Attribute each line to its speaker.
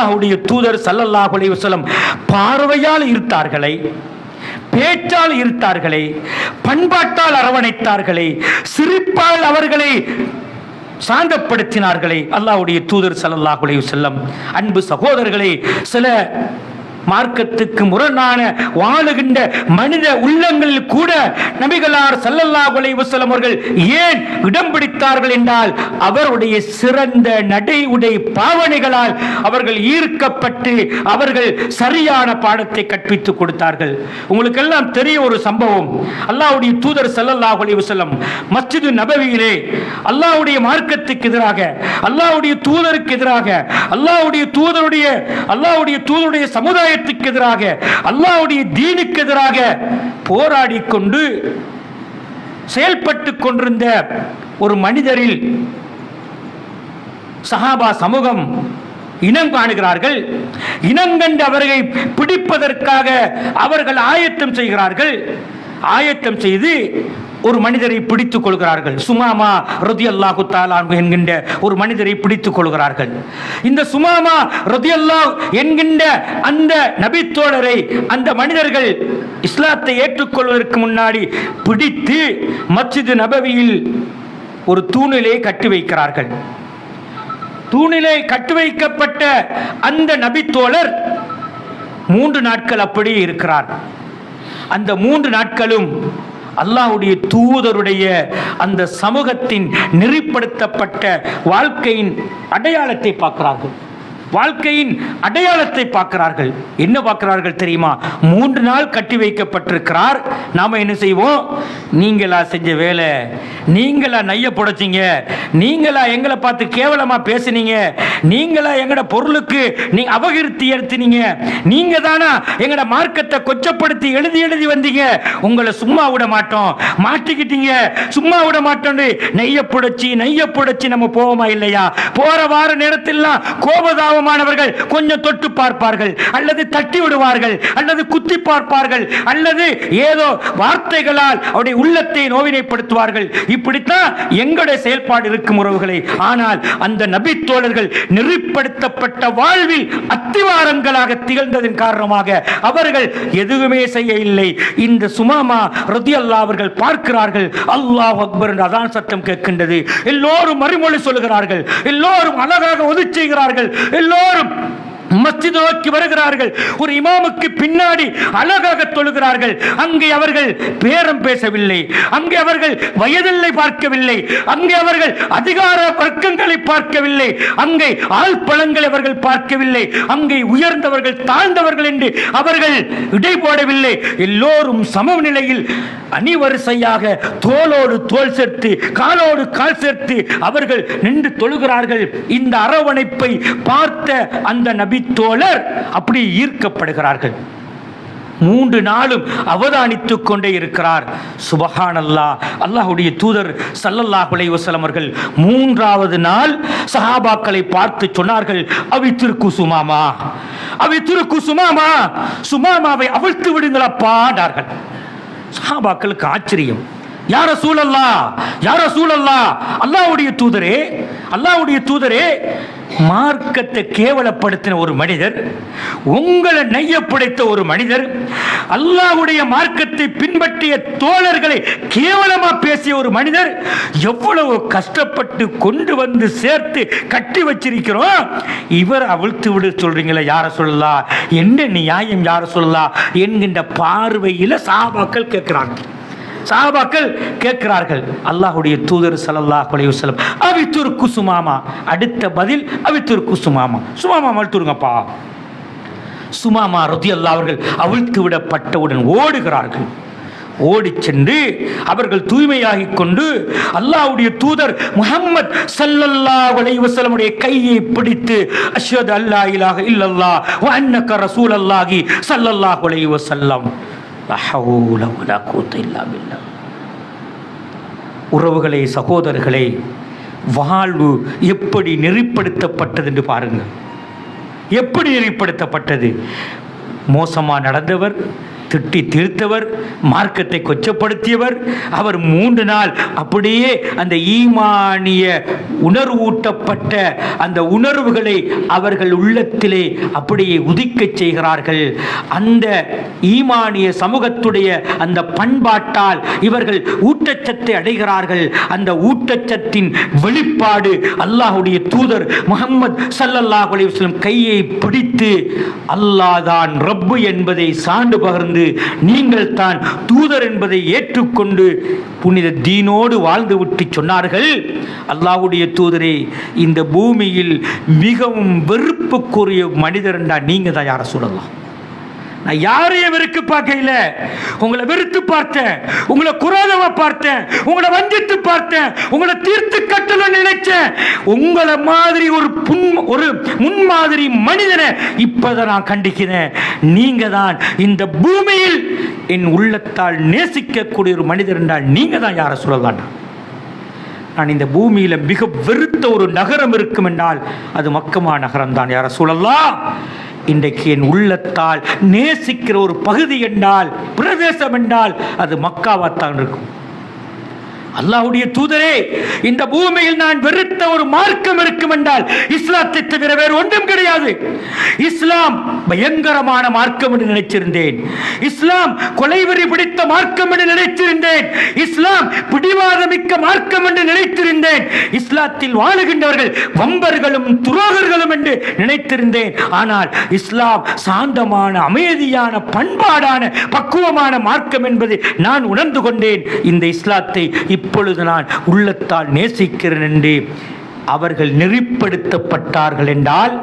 Speaker 1: அல்லாஹுடைய தூதர் ஸல்லல்லாஹு அலைஹி பார்வையால் ஈர்த்தார்களே பேச்சால் ஈர்த்தார்களே பண்பாட்டால் அரவணைத்தார்களே சிரிப்பால் அவர்களை சாந்தப்படுத்தினார்களே. அல்லாவுடைய தூதர் ஸல்லல்லாஹு செல்லம் அன்பு சகோதரர்களே சில மார்க்கத்துக்கு முரணான வாழுகின்ற மனித உள்ளங்களில் கூட நபிகளார் சல்லல்லா அலைஹி வசலம் அவர்கள் ஏன் இடம் பிடித்தார்கள் என்றால் அவருடைய சிறந்த நடை உடை பாவனைகளால் அவர்கள் ஈர்க்கப்பட்டு அவர்கள் சரியான பாடத்தை கற்பித்து கொடுத்தார்கள். உங்களுக்கு எல்லாம் தெரிய ஒரு சம்பவம். அல்லாஹ்வுடைய தூதர் சல்லல்லா அலைஹி வசலம் மஸ்ஜிது நபவியிலே அல்லாவுடைய மார்க்கத்துக்கு எதிராக அல்லாவுடைய தூதருக்கு எதிராக அல்லாஹ்வுடைய தூதருடைய அல்லாவுடைய தூதருடைய சமுதாயத்துக்கு எதிராக அல்லாவுடைய தீனுக்கு எதிராக போராடி கொண்டு செயல்பட்டு கொண்டிருந்த ஒரு மனிதரில் சஹாபா சமூகம் இனம் காணுகிறார்கள். இனங்கண்டு அவர்களை பிடிப்பதற்காக அவர்கள் ஆயத்தம் செய்கிறார்கள். ஆயத்தம் செய்து ஒரு மனிதரை பிடித்துக் கொள்கிறார்கள். சுமாமா ரதி அல்லாஹு என்கின்ற ஒரு மனிதரை பிடித்துக் கொள்கிறார்கள். இந்த சுமாமா ரதி என்கின்ற அந்த நபித்தோழரை அந்த மனிதர்கள் இஸ்லாத்தை ஏற்றுக்கொள்வதற்கு முன்னாடி பிடித்து மச்சிது நபவியில் ஒரு தூணிலே கட்டி வைக்கிறார்கள். தூணிலே கட்டு வைக்கப்பட்ட அந்த நபித்தோழர் மூன்று நாட்கள் அப்படியே இருக்கிறார். அந்த மூன்று நாட்களும் அல்லாஹுடைய தூதருடைய அந்த சமூகத்தின் நெறிப்படுத்தப்பட்ட வாழ்க்கையின் அடையாளத்தை பார்க்கிறார்கள். வாழ்க்கையின் அடையாளத்தை பார்க்கிறார்கள். என்ன பார்க்கிறார்கள் தெரியுமா? மூன்று நாள் கட்டி வைக்கப்பட்டிருக்கிறார். நாம என்ன செய்வோம்? நீங்களா செஞ்ச வேலை நீங்களா நைய புடைச்சிங்க நீங்களா எங்களை பார்த்து கேவலமா பேசுனீங்க நீங்களா எங்கட பொருளுக்கு நீ அபகிருத்தி எடுத்துனீங்க? நீங்க தானா எங்கட மார்க்கத்தை கொச்சப்படுத்தி எழுதி எழுதி வந்தீங்க? உங்களை சும்மா விட மாட்டோம். மாட்டிக்கிட்டீங்க. சும்மா விட மாட்டோம் நெய்ய புடைச்சி நெய்ய புடைச்சி நம்ம போவோமா இல்லையா? போற வார நேரத்திலாம் கோபதாபமானவர்கள் கொஞ்சம் தொட்டு பார்ப்பார்கள். அல்லது தட்டி விடுவார்கள். அல்லது குத்தி பார்ப்பார்கள். அல்லது ஏதோ வார்த்தைகளால் அவருடைய உள்ளத்தை நோவினைப்படுத்துவார்கள். இப்படித்தான் எங்களுடைய செயல்பாடு இருக்கும் உறவுகளை. ஆனால் அந்த நபி தோழர்கள் நெறிப்படுத்தப்பட்ட வாழ்வில் அத்திவாரங்களாக திகழ்ந்ததன் காரணமாக அவர்கள் எதுவுமே செய்ய இல்லை இந்த சுமாமா ரதி அவர்கள் பார்க்கிறார்கள் அல்லாஹ் அக்பர் என்று அதான் சத்தம் கேட்கின்றது. எல்லோரும் மறுமொழி சொல்லுகிறார்கள் எல்லோரும் அழகாக ஒதுச் செய்கிறார்கள் எல்லோரும் மஸ்ஜித் நோக்கி வருகிறார்கள். ஒரு இமாமுக்கு பின்னாடி அழகாக தொழுகிறார்கள். அங்கே அவர்கள் பேரம் பேசவில்லை. அங்கே அவர்கள் வயதில்லை பார்க்கவில்லை. அங்கே அவர்கள் அதிகார வர்க்கங்களை பார்க்கவில்லை. அங்கே ஆழ்பழங்களை அவர்கள் பார்க்கவில்லை. அங்கே உயர்ந்தவர்கள் தாழ்ந்தவர்கள் என்று அவர்கள் இடை போடவில்லை. எல்லோரும் சமநிலையில் அணிவரிசையாக தோளோடு தோல் சேர்த்து காலோடு கால் சேர்த்து அவர்கள் நின்று தொழுகிறார்கள். இந்த அரவணைப்பை பார்த்த அந்த நபி தோழர் அப்படி ஈர்க்கப்படுகிறார்கள். மூன்று நாளும் அவதானித்துக் கொண்டே இருக்கிறார். சுபஹான் அல்லா அல்லாஹுடைய தூதர் சல்லல்லா அலைஹி அவர்கள் மூன்றாவது நாள் சஹாபாக்களை பார்த்து சொன்னார்கள் அவி திருக்கு சுமாமா அவி திருக்கு சுமாமா சுமாமாவை அவிழ்த்து விடுங்களப்பா சஹாபாக்களுக்கு ஆச்சரியம். யார சூழல்லா யார சூழல்லா அல்லாவுடைய தூதரே அல்லாவுடைய தூதரே மார்க்கத்தை கேவலப்படுத்தின ஒரு மனிதர் உங்களை நெய்ய படைத்த ஒரு மனிதர் அல்லாவுடைய மார்க்கத்தை பின்பற்றிய தோழர்களை கேவலமா பேசிய ஒரு மனிதர் எவ்வளவு கஷ்டப்பட்டு கொண்டு வந்து சேர்த்து கட்டி வச்சிருக்கிறோம். இவர் அவிழ்த்து விடு சொல்றீங்களா யார சொல்லலாம் என்ன நியாயம் யார சொல்லலாம் என்கின்ற பார்வையில சாபாக்கள் கேட்கிறாங்க. சாபாக்கள் கேட்கிறார்கள். அல்லாஹுடைய தூதர் ஸல்லல்லாஹு அலைஹி வஸல்லம் குசுமாமா? அடுத்த பதில் அவித்துர் குசுமாமா. சுமாமா அழுத்துருங்கப்பா சுமாமா ரதியல்லாஹ் அவர்கள் அவிழ்த்து விடப்பட்டவுடன் ஓடுகிறார்கள். ஓடிச் சென்று அவர்கள் தூய்மையாகிக் கொண்டு அல்லாஹ்வுடைய தூதர் முகம்மத் சல்லல்லா வலைவசலமுடைய கையை பிடித்து அஸ்வத் அல்லா இலாக இல்லல்லா வ ரசூல் ரசூலல்லாஹி சல்லல்லா வலைவசல்லம் உறவுகளே சகோதரர்களே வாழ்வு எப்படி நெறிப்படுத்தப்பட்டது என்று பாருங்கள். எப்படி நெறிப்படுத்தப்பட்டது? மோசமாக நடந்தவர் திட்டி தீர்த்தவர் மார்க்கத்தை கொச்சப்படுத்தியவர். அவர் மூன்று நாள் அப்படியே அந்த ஈமானிய உணர்வூட்டப்பட்ட அந்த உணர்வுகளை அவர்கள் உள்ளத்திலே அப்படியே உதிக்கச் செய்கிறார்கள். அந்த ஈமானிய சமூகத்துடைய அந்த பண்பாட்டால் இவர்கள் ஊட்டச்சத்தை அடைகிறார்கள். அந்த ஊட்டச்சத்தின் வெளிப்பாடு அல்லாஹுடைய தூதர் முகமது சல்லல்லாஹ் அலைஹி கையை பிடித்து அல்லாஹ் தான் ரப்பு என்பதை சான்று பகர்ந்து நீங்கள் தான் தூதர் என்பதை ஏற்றுக்கொண்டு புனித தீனோடு வாழ்ந்துவிட்டு சொன்னார்கள். அல்லாஹ்வுடைய தூதரே இந்த பூமியில் மிகவும் வெறுப்புக்குரிய மனிதர் என்றால் நீங்கள் தான் யாரை சொல்லலாம் நான் யாரையும் வெறுக்கு பார்க்கல உங்களை வெறுத்து பார்த்தேன். உங்களை குரோதமா பார்த்தேன். உங்களை வஞ்சித்து பார்த்தேன். உங்களை தீர்த்து கட்டல நினைச்சேன். உங்களை மாதிரி ஒரு புன் ஒரு முன்மாதிரி மனிதனை இப்பதான் நான் கண்டிக்கிறேன். நீங்க தான் இந்த பூமியில் என் உள்ளத்தால் நேசிக்கக்கூடிய ஒரு மனிதர் என்றால் நீங்க தான் யாரை சொல்லலாம் நான்? இந்த பூமியில மிக வெறுத்த ஒரு நகரம் இருக்கும் என்றால் அது மக்கமா நகரம் தான் யார சொல்லலாம்? இன்றைக்கு என் உள்ளத்தால் நேசிக்கிற ஒரு பகுதி என்றால் பிரதேசம் என்றால் அது மக்காவாத்தான் இருக்கும். அல்லாஹுடைய தூதரே இந்த பூமியில் நான் வெறுத்த ஒரு மார்க்கம் இருக்கும் என்றால் இஸ்லாத்தை தவிர வேறு ஒன்றும் கிடையாது. இஸ்லாம் பயங்கரமான மார்க்கம் என்று நினைச்சிருந்தேன். இஸ்லாம் கொலைவெறி பிடித்த மார்க்கம் என்று நினைத்திருந்தேன் இஸ்லாம் பிடிவாதமிக்க மார்க்கம் என்று நினைத்திருந்தேன். இஸ்லாத்தில் வாழுகின்றவர்கள் வம்பர்களும் துரோகர்களும் என்று நினைத்திருந்தேன். ஆனால் இஸ்லாம் சாந்தமான அமைதியான பண்பாடான பக்குவமான மார்க்கம் என்பதை நான் உணர்ந்து கொண்டேன். இந்த இஸ்லாத்தை இப்பொழுது நான் உள்ளத்தால் நேசிக்கிறேன் என்று அவர்கள் நெறிப்படுத்தப்பட்டார்கள் என்றால்